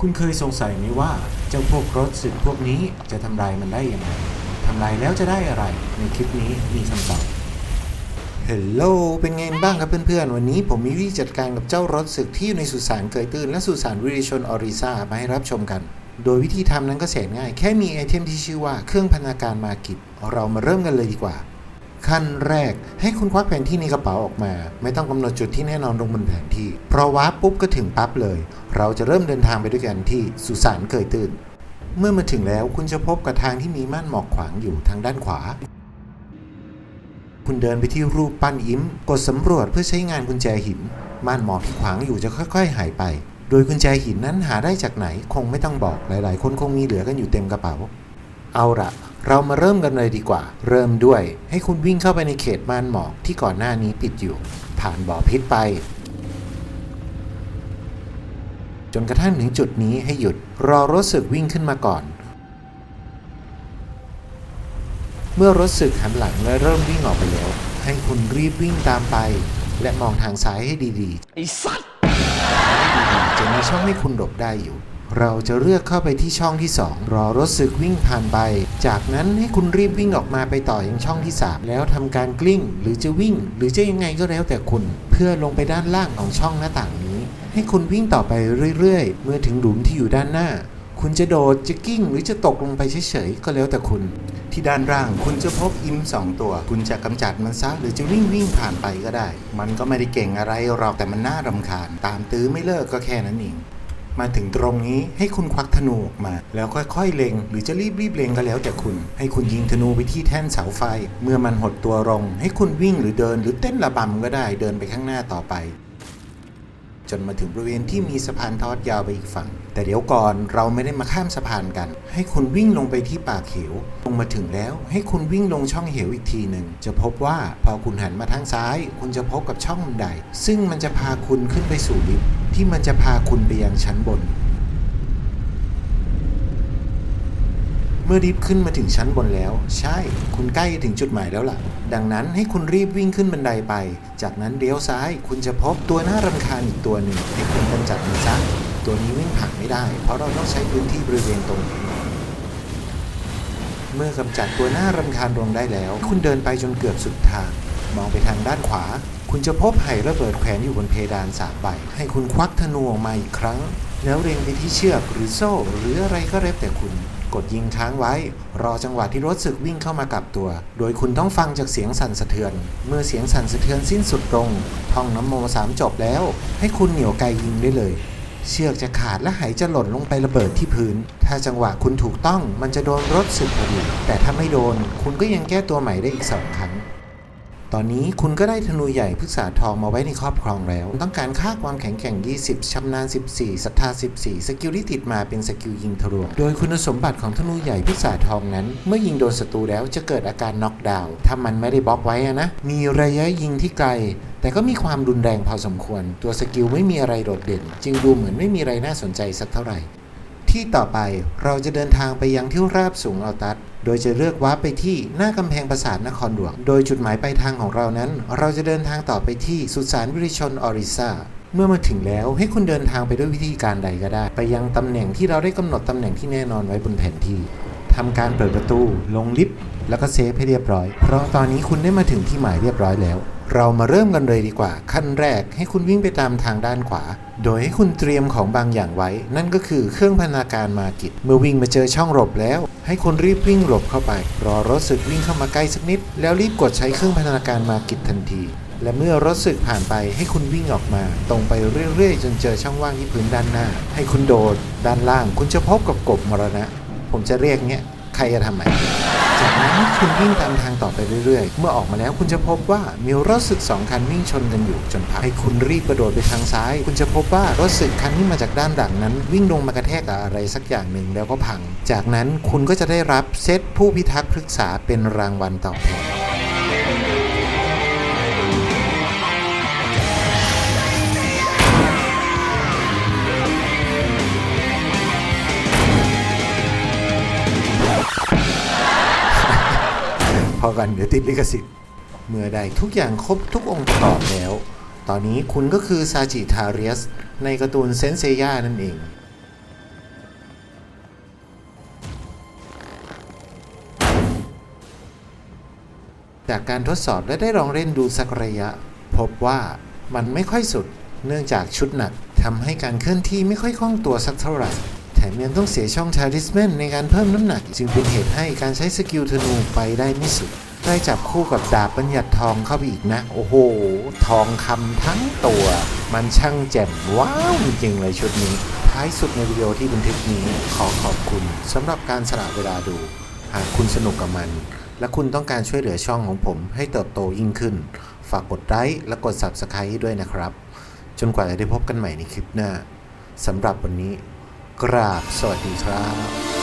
คุณเคยสงสัยไหมว่าเจ้าพวกรถสึกพวกนี้จะทำลายมันได้ยังไงทำลายแล้วจะได้อะไร ในคลิปนี้มีคำตอบเฮลโลเป็นไงบ้างครับเพื่อนๆ วันนี้ผมมีวิธีจัดการกับเจ้ารถศึกที่อยู่ในสุสานเกยตื้นและสุสานวิริชนออริซามาให้รับชมกัน โดยวิธีทำนั้นก็แสนง่าย แค่มีไอเทมที่ชื่อว่าเครื่องพันธนาการมากิจเรามาเริ่มกันเลยดีกว่า ขั้นแรก ให้คุณควักแผนที่ในกระเป๋าออกมา ไม่ต้องกำหนดจุดที่แน่นอนลงบนแผนที่ เพราะว่าปุ๊บก็ถึงปั๊บเลย เราจะเริ่มเดินทางไปด้วยกันที่สุสานเกยตื้นเมื่อมาถึงแล้วคุณจะพบกับทางที่มีม่านหมอกขวางอยู่ทางด้านขวา คุณเดินไปที่รูปปั้นยิ้ม กดสำรวจเพื่อใช้งานกุญแจหิน ม่านหมอกที่ขวางอยู่จะค่อยๆ หายไป โดยกุญแจหินนั้นหาได้จากไหนคงไม่ต้องบอกหลาย ๆ คนคงมีเหลือกันอยู่เต็มกระเป๋าเอาละ เรามาเริ่มกันเลยดีกว่า เริ่มด้วย ให้คุณวิ่งเข้าไปในเขตม่านหมอกที่ก่อนหน้านี้ปิดอยู่ ผ่านบ่อพิษไป จนกระทั่งถึงจุดนี้ให้หยุด รอรถสึกวิ่งขึ้นมาก่อน เมื่อรถสึกหันหลังและเริ่มวิ่งออกไปแล้ว ให้คุณรีบวิ่งตามไป และมองทางซ้ายให้ดีๆไอ้สัตว์จะมีช่องให้คุณหลบได้อยู่ เราจะเลือกเข้าไปที่ช่องที่ 2 รอรถสึกวิ่งผ่านไป จากนั้นให้คุณรีบวิ่งออกมาไปต่อยังช่องที่ 3 แล้วทำการกลิ้ง หรือจะวิ่ง หรือจะยังไงก็แล้วแต่คุณ เพื่อลงไปด้านล่างของช่องหน้าต่างนี้ ให้คุณวิ่งต่อไปเรื่อยๆ เมื่อถึงหลุมที่อยู่ด้านหน้า คุณจะโดดจะกิ้ง หรือจะตกลงไปเฉยๆก็แล้วแต่คุณ ที่ด้านล่างคุณจะพบอิมสองตัว คุณจะกำจัดมันซะหรือจะวิ่งวิ่งผ่านไปก็ได้ มันก็ไม่ได้เก่งอะไรหรอกแต่มันน่ารำคาญ ตามตื้อไม่เลิกก็แค่นั้นเอง มาถึงตรงนี้ให้คุณควักธนูออกมา แล้วค่อยๆเล็ง หรือจะรีบรีบเล็งก็แล้วแต่คุณ ให้คุณยิงธนูไปที่แท่นเสาไฟ เมื่อมันหดตัวลงให้คุณวิ่งหรือเดิน หรือเต้นระบำก็ได้เดินไปข้างหน้าต่อไป จนมาถึงบริเวณที่มีสะพานทอดยาวไปอีกฝั่ง แต่เดี๋ยวก่อนเราไม่ได้มาข้ามสะพานกัน ให้คุณวิ่งลงไปที่ปากเหวลงมาถึงแล้ว ให้คุณวิ่งลงช่องเหวอีกทีหนึ่งจะพบว่าพอคุณหันมาทางซ้าย คุณจะพบกับช่องบันไดซึ่งมันจะพาคุณขึ้นไปสู่ลิฟท์ที่มันจะพาคุณไปยังชั้นบน เมื่อรีบขึ้นมาถึงชั้นบนแล้ว ใช่ คุณใกล้ถึงจุดหมายแล้วล่ะ ดังนั้นให้คุณรีบวิ่งขึ้นบันไดไป จากนั้นเลี้ยวซ้าย คุณจะพบตัวหน้ารำคาญอีกตัวหนึ่งให้คุณกำจัดมันซะตัวนี้วิ่งผ่านไม่ได้ เพราะเราต้องใช้พื้นที่บริเวณตรงนี้เมื่อกำจัดตัวหน้ารำคาญลงได้แล้ว คุณเดินไปจนเกือบสุดทาง มองไปทางด้านขวา คุณจะพบไห่ระเบิดแขวนอยู่บนเพดานสามใบ ให้คุณควักธนูออกมาอีกครั้ง แล้วเล็งไปที่เชือกหรือโซ่ หรืออะไรก็แล้วแต่คุณ กดยิงค้างไว้ รอจังหวะที่รถศึกวิ่งเข้ามากับตัว โดยคุณต้องฟังจากเสียงสั่นสะเทือน เมื่อเสียงสั่นสะเทือนสิ้นสุดลงท่องน้ำโมสามจบแล้ว ให้คุณเหนี่ยวไกยิงได้เลย เชือกจะขาดและไหจะหล่นลงไประเบิดที่พื้น ถ้าจังหวะคุณถูกต้องมันจะโดนรถสึกพอดีแต่ถ้าไม่โดน คุณก็ยังแก้ตัวใหม่ได้อีกสองครั้ง ตอนนี้คุณก็ได้ธนูใหญ่พฤกษาทองมาไว้ในครอบครองแล้ว ต้องการค่าความแข็งแกร่ง 20ชำนาญ 14ศรัทธา 14 สกิลที่ติดมาเป็นสกิลยิงทะลวง โดยคุณสมบัติของธนูใหญ่พฤกษาทองนั้น เมื่อยิงโดนศัตรูแล้วจะเกิดอาการน็อกดาวน์ถ้ามันไม่ได้บล็อกไว้อะนะ มีระยะยิงที่ไกลแต่ก็มีความรุนแรงพอสมควร ตัวสกิลไม่มีอะไรโดดเด่น จึงดูเหมือนไม่มีอะไรน่าสนใจสักเท่าไหร่ ที่ต่อไปเราจะเดินทางไปยังที่ราบสูงอัลตัสโดยจะเลือกวาร์ปไปที่หน้ากำแพงปราสาทนครหลวง โดยจุดหมายปลายทางของเรานั้น เราจะเดินทางต่อไปที่สุสานวิริชนออริซาเมื่อมาถึงแล้วให้คุณเดินทางไปด้วยวิธีการใดก็ได้ ไปยังตำแหน่งที่เราได้กำหนดตำแหน่งที่แน่นอนไว้บนแผนที่ทำการเปิดประตู ลงลิฟต์แล้วก็เซฟให้เรียบร้อย เพราะตอนนี้คุณได้มาถึงที่หมายเรียบร้อยแล้ว เรามาเริ่มกันเลยดีกว่า ขั้นแรกให้คุณวิ่งไปตามทางด้านขวา โดยให้คุณเตรียมของบางอย่างไว้ นั่นก็คือเครื่องพันธนาการมากิจเมื่อวิ่งมาเจอช่องหลบแล้ว ให้คุณรีบวิ่งหลบเข้าไป รอรถสึกวิ่งเข้ามาใกล้สักนิด แล้วรีบกดใช้เครื่องพันธนาการมากิจทันที และเมื่อรถสึกผ่านไปให้คุณวิ่งออกมา ตรงไปเรื่อยๆ จนเจอช่องว่างที่พื้นด้านหน้า ให้คุณโดด ด้านล่าง คุณจะพบกับกบมรณะ ผมจะเรียกเนี้ยใครจะทำไม คุณวิ่งตามทางต่อไปเรื่อยๆ เมื่อออกมาแล้วคุณจะพบว่ามีรถสึกสองคันวิ่งชนกันอยู่จนพักให้คุณรีบกระโดดไปทางซ้าย คุณจะพบว่ารถสึกคันที่มาจากด้านหลังนั้น วิ่งลงมากระแทกกับอะไรสักอย่างหนึ่งแล้วก็พัง จากนั้นคุณก็จะได้รับเซตผู้พิทักษ์พฤกษาเป็นรางวัลตอบแทน กัน เดี๋ยวติดลิขสิทธิ์ เมื่อใดทุกอย่างครบทุกองค์ประกอบแล้ว ตอนนี้คุณก็คือซาจิทาเรียส ในการ์ตูนเซนเซย่านั่นเองจากการทดสอบและได้ลองเล่นดูสักระยะ พบว่ามันไม่ค่อยสุด เนื่องจากชุดหนักทำให้การเคลื่อนที่ไม่ค่อยคล่องตัวสักเท่าไหร่ มยังต้องเสียช่องทาริสแมนในการเพิ่มน้ำหนัก จึงเป็นเหตุให้การใช้สกิลธนูไปได้ไม่สุด ได้จับคู่กับดาบบัญญัติทองเข้าไปอีกนะ โอ้โห ทองคำทั้งตัว มันช่างแจ่มว้าวจริงเลยชุดนี้ ท้ายสุดในวิดีโอที่บันทึกนี้ขอขอบคุณสำหรับการสละเวลาดู หากคุณสนุกกับมัน และคุณต้องการช่วยเหลือช่องของผมให้เติบโตยิ่งขึ้น ฝากกดไลค์และกด Subscribe ด้วยนะครับ จนกว่าจะได้พบกันใหม่ในคลิปหน้าสำหรับวันนี้ กราบสวัสดีครับ